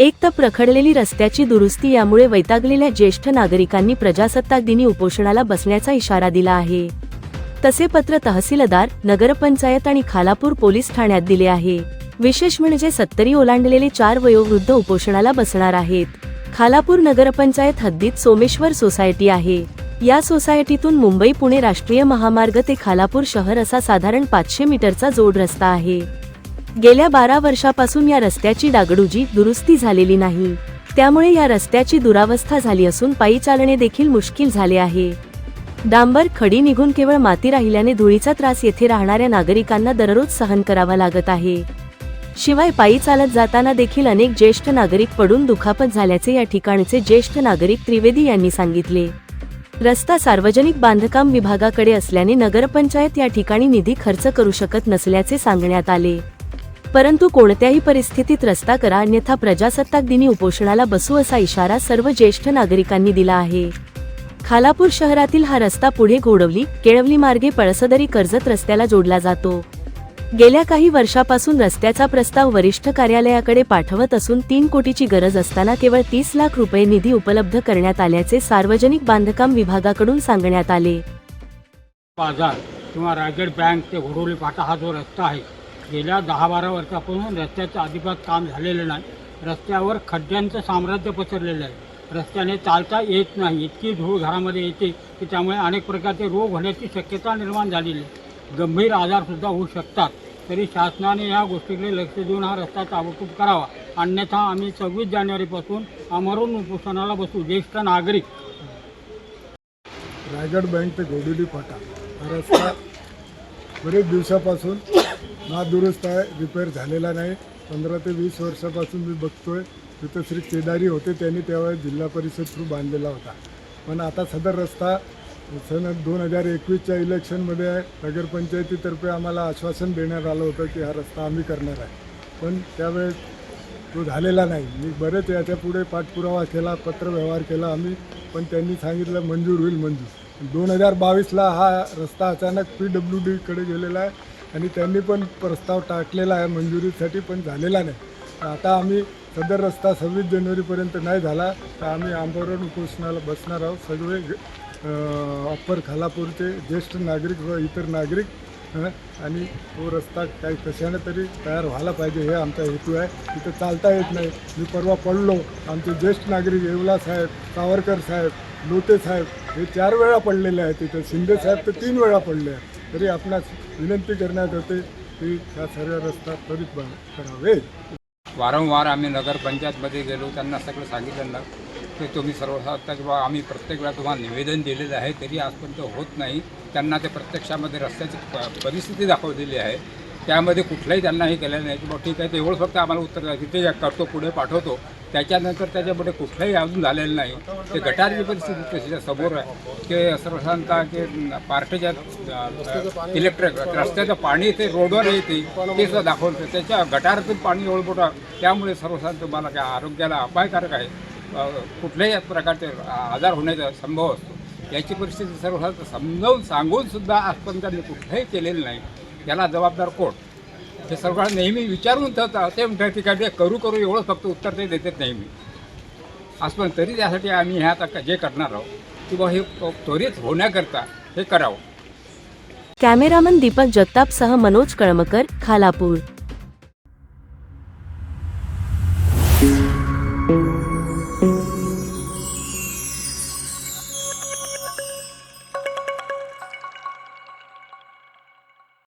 एक तर प्रखडलेली रस्त्याची दुरुस्ती यामुळे वैतागलेल्या ज्येष्ठ नागरिकांनी प्रजासत्ताक दिनी उपोषणाला बसण्याचा इशारा दिला आहे. तसे पत्र तहसीलदार नगरपंचायत आणि खालापूर पोलीस ठाण्यात दिले आहे. विशेष म्हणजे सत्तरी ओलांडलेले चार वयोवृद्ध उपोषणाला बसणार आहेत. खालापूर नगरपंचायत हद्दीत सोमेश्वर सोसायटी आहे. या सोसायटीतून मुंबई पुणे राष्ट्रीय महामार्ग ते खालापूर शहर असा साधारण पाचशे मीटरचा जोड रस्ता आहे. गेल्या बारा वर्षापासून या रस्त्याची डागडुजी दुरुस्ती झालेली नाही. त्यामुळे या रस्त्याची दुरावस्था झाली असून पायी चालणे देखील मुश्किल झाले आहे. डांबर खडी निघून केवळ माती राहिल्याने धुळीचा त्रास येथे राहणाऱ्या नागरिकांना दररोज सहन करावा लागत आहे. शिवाय पायी चालत जाताना देखील अनेक ज्येष्ठ नागरिक पडून दुखापत झाल्याचे या ठिकाणचे ज्येष्ठ नागरिक त्रिवेदी यांनी सांगितले. रस्ता सार्वजनिक बांधकाम विभागाकडे असल्याने नगरपंचायत या ठिकाणी निधी खर्च करू शकत नसल्याचे सांगण्यात आले. परंतु कोणत्याही परिस्थितीत रस्ता करा अन्यथा प्रजासत्ताक दिनी उपोषणाला बसू असा इशारा सर्व ज्येष्ठ नागरिकांनी दिला आहे. खालापूर शहरातील हा रस्ता पुढे घोडवली केळवली मार्गे पळसदरी कर्जत रस्त्याला जोडला जातो. गेल्या काही वर्षापासून रस्त्याचा प्रस्ताव वरिष्ठ कार्यालयाकडे पाठवत असून तीन कोटीची गरज असताना केवळ तीस लाख रुपये निधी उपलब्ध करण्यात आल्याचे सार्वजनिक बांधकाम विभागाकडून सांगण्यात आले. बाजार किंवा रायगड बँक ते घोडवली फाटा हा जो रस्ता आहे गेल्या दहा बारा वर्षापासून रस्त्याचं अजिबात काम झालेलं नाही. रस्त्यावर खड्ड्यांचं साम्राज्य पसरलेलं आहे. रस्त्याने चालता येत नाही. इतकी धूळ घरामध्ये येते की त्यामुळे अनेक प्रकारचे रोग होण्याची शक्यता निर्माण झालेली आहे. गंभीर आजारसुद्धा होऊ शकतात. तरी शासनाने या गोष्टीकडे लक्ष देऊन हा रस्ता ताबडतोब करावा. अन्यथा आम्ही सव्वीस जानेवारीपासून अमरून उपोषणाला बसू. ज्येष्ठ नागरिक. रायगड बँक ते गोडुली फाटा. हा रस्ता बरेच दिवसापासून नादुरुस्त आहे रिपेअर झालेला नाही. पंधरा ते वीस वर्षापासून मी बघतो आहे तिथं श्री केदारी होते त्यांनी त्यावेळेस जिल्हा परिषद थ्रू बांधलेला होता. पण आता सदर रस्ता सन दोन हजार एकवीसच्या इलेक्शनमध्ये नगरपंचायतीतर्फे आम्हाला आश्वासन देण्यात आलं होतं की हा रस्ता आम्ही करणार आहे. पण त्यावेळेस तो झालेला नाही. मी बरेच याच्यापुढे पाठपुरावा केला पत्रव्यवहार केला आम्ही. पण त्यांनी सांगितलं मंजूर होईल मंजूर. दोन हजार बावीसला हा रस्ता अचानक पी डब्ल्यू डीकडे गेलेला आहे. आणि त्यांनी पण प्रस्ताव टाकलेला आहे मंजुरीसाठी पण झालेला नाही. तर आता आम्ही सदर रस्ता सव्वीस जानेवारीपर्यंत नाही झाला तर आम्ही आंबोरण उपोषणाला बसणार आहोत. सगळे अप्पर खालापूरचे ज्येष्ठ नागरिक व इतर नागरिक हं, आणि तो रस्ता काही कशाने तरी तयार व्हायला पाहिजे हे आमचा हेतू आहे. तिथं चालता येत नाही. मी परवा पडलो. आमचे ज्येष्ठ नागरिक येवला साहेब सावरकर साहेब लोटे साहेब हे चार वेळा पडलेले आहेत तिथं शिंदे साहेब तर तीन वेळा पडले आहेत. तरी आपणास विनंती करण्यात येते की हा सर्व रस्ता त्वरित करावे. वारंवार आम्ही नगरपंचायतमध्ये गेलो त्यांना सगळं सांगितलं ना की तुम्ही सर्व किंवा बाबा आम्ही प्रत्येक वेळा तुम्हाला निवेदन दिलेलं आहे तरी आजपर्यंत होत नाही. त्यांना ते प्रत्यक्षामध्ये रस्त्याची प- परिस्थिती दाखवलेली आहे. त्यामध्ये कुठलंही त्यांना हे केलं नाही की बाबा ठीक आहे तेवढं फक्त आम्हाला उत्तर द्या तिथे करतो पुढे पाठवतो. त्याच्यानंतर त्याच्यापुढे कुठलंही अजून झालेलं नाही. ते गटारची परिस्थिती तशी समोर आहे. की सर्वसाधारणतः की पार्टीच्या इलेक्ट्रिक रस्त्याचं पाणी ते रोडवर येते ते सुद्धा दाखवतं. त्याच्या गटारातून पाणी एवढं त्यामुळे सर्वसाधारण तुम्हाला काय आरोग्याला अपायकारक आहे. कुठल्याही प्रकारचे आजार होण्याचा संभव असतो. याची परिस्थिती सर्वसाधारण समजावून सांगून सुद्धा आजपर्यंत त्यांनी कुठलंही केलेलं नाही. याला जबाबदार कोण? हे सर्व नेहमी विचारून ठेवतात ते म्हणतात की काय करू करू एवढं फक्त उत्तर ते देतात नेहमी. असं पण तरी त्यासाठी आम्ही हे आता जे करणार आहोत की हे त्वरित होण्याकरता हे करावं. कॅमेरामन दीपक जगतापसह मनोज कळमकर खालापूर.